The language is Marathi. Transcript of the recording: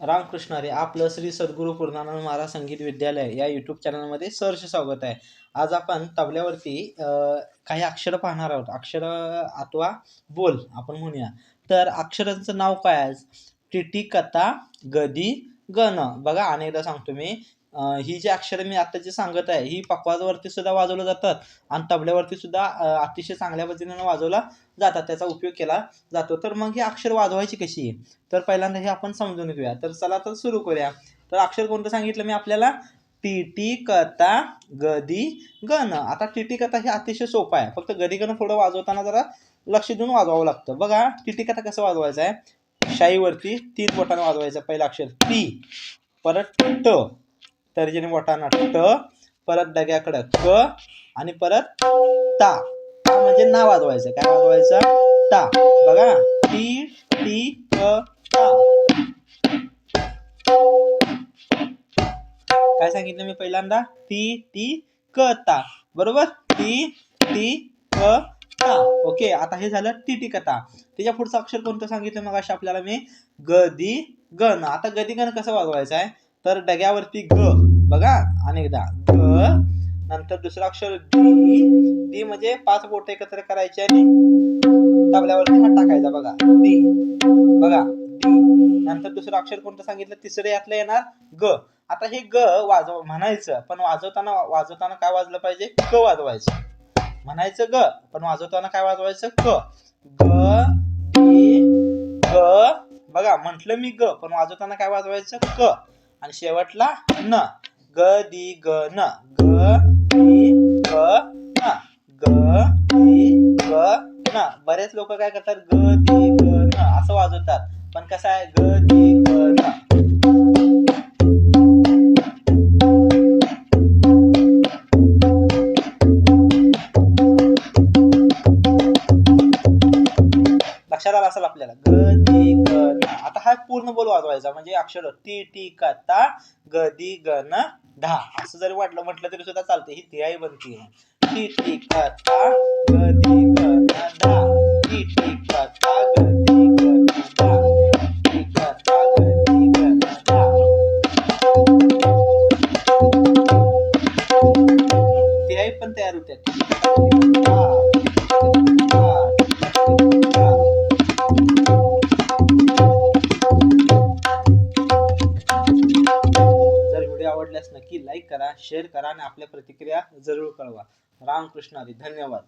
रामकृष्ण रे आपलं श्री सद्गुरू पूर्णानंद महाराज संगीत विद्यालय या यूट्यूब चॅनलमध्ये सहर्ष स्वागत आहे. आज आपण तबल्यावरती काही अक्षरं पाहणार आहोत. अक्षरं अथवा बोल आपण म्हणूया. तर अक्षरांचं नाव काय आहे? टिटी कथा गदी गण. बघा अनेकदा सांगतो मी. ही जी अक्षरं मी आता जी सांगत आहे ही पखवाजवरती सुद्धा वाजवलं जातात आणि तबल्यावरती सुद्धा अतिशय चांगल्या पद्धतीनं वाजवला जातात. त्याचा उपयोग केला जातो. तर मग ही अक्षर वाजवायची कशी? आहे तर पहिल्यांदा हे आपण समजून घेऊया. तर चला तर सुरू करूया. तर अक्षर कोणतं सांगितलं मी आपल्याला? टीटी कथा गदी गण. आता टीटी कथा हे अतिशय सोपं आहे. फक्त गदी गण थोडं वाजवताना जरा लक्ष देऊन वाजवावं लागतं. बघा टीटी कथा कसं वाजवायचं आहे? शाईवरती तीन बोटानं वाजवायचं. पहिलं अक्षर टी. परत ट. तर्जनी बोटानं ट परत डग्याकडं क आणि परत ता. म्हणजे ना वाजवायचं. काय वाजवायचं? ता. बघा टी टी क ता. काय सांगितलं मी पहिल्यांदा? टी टी क ता. बरोबर? टी टी क ता. ओके. आता हे झालं टी टी कथा त्याच्या पुढचं अक्षर कोणतं सांगितलं मग अशा आपल्याला मी? गदी गण. आता गदी गण कसं वाजवायचं आहे? तर डग्यावरती ग. बघा अनेकदा. ग नंतर दुसरं अक्षर डी डी म्हणजे पाच बोट एकत्र करायचे आणि तबल्यावरती हात टाकायचा बघा. डी. बघा डी. नंतर दुसरं अक्षर कोणतं सांगितलं? तिसरं यातलं येणार ग. आता हे ग वाजव म्हणायचं पण वाजवताना वाजवताना काय वाजलं पाहिजे? क वाजवायचं. म्हणायचं ग पण वाजवताना काय वाजवायचं? क. ग डी ग. बघा म्हंटल मी ग पण वाजवताना काय वाजवायचं? क. आणि शेवटला न. ग दि ग न. ग ग न. ग दी ग न. बरेच लोक काय करतात? ग दि ग न. असं वाजवतात. पण कसं आहे? ग दि ग न. अक्षराला असेल आपल्याला. ग दी ग आता हा पूर्ण बोल वाजवायचा. म्हणजे अक्षर टी टी कथा ग दी ग न धा. असं जरी वाटलं म्हटलं तरी सुद्धा चालते ही ती बनती टी टी कथा ग दी ग न धा. टी टी कथा ग दी ग न धा. टी ग दी ग न धा. पण तयार होते नक्की लाईक करा शेअर करा आणि आपल्या प्रतिक्रिया जरूर कळवा. रामकृष्ण हरी धन्यवाद.